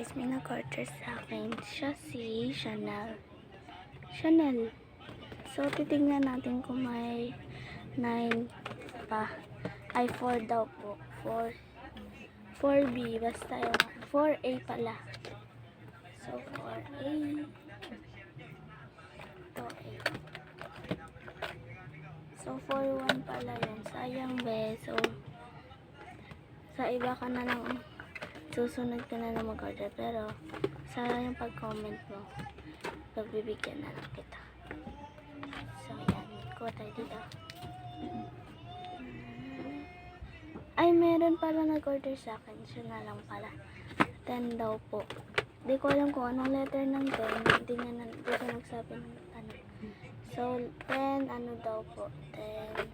guys, may nag-order sa akin. Siya si Chanel. Chanel. So, titingnan natin kung may 9 pa. Ay, 4 daw po. 4. 4B. Basta yung 4A pala. So, 4A. Ito, A. So, 4-1 pala yun. Sayang, be. So, sa iba ka na lang susunod ka na lang mag-order. Pero, sayang yung pag-comment mo. Pagbibigyan na lang kita. So, yan. Kuha tayo dito. Ay, meron pala nag-order sa akin. Siya na lang pala. 10 daw po. Di ko alam kung anong letter ng 10. Hindi nga na, di ko nagsabi ng ano. So, 10, ano daw po? 10,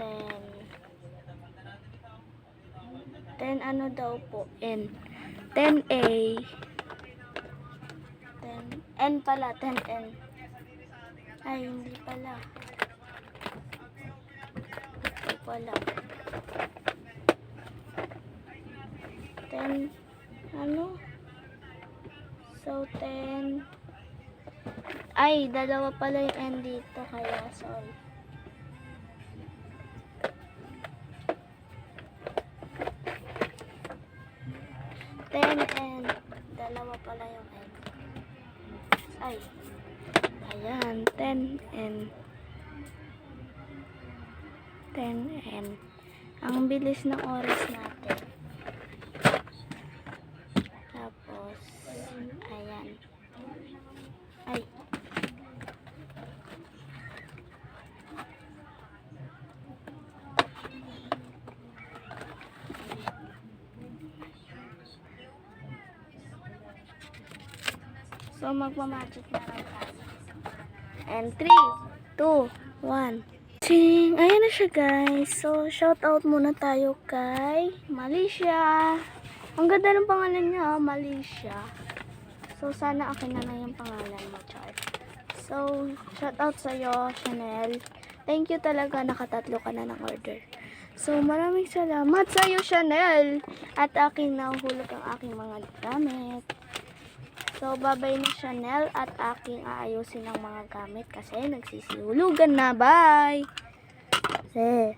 10, 10 ano daw po? N. 10A. 10, N pala, 10N. Ay, hindi pala. Ito pala. 10, ano? So, 10, ay, dalawa pala yung N dito, kaya sorry. Ay. Ayan, 10 N. 10 N. Ang bilis ng oras natin. Tapos, ayan. Ay. So, magmamagic na lang tayo. And 3, 2, 1. Ting! Ayan na siya, guys. So, shout out muna tayo kay Malaysia. Ang ganda ng pangalan niya, ah, Malaysia. So, sana akin na lang yung pangalan mo, Char. So, shout out sa'yo, Chanel. Thank you talaga, nakatatlo ka na ng order. So, maraming salamat sa'yo, Chanel. At aking nahuhulog ang aking mga gamit. So, babay na Chanel at aking aayusin ang mga gamit kasi nagsisihulugan na. Bye! Kasi,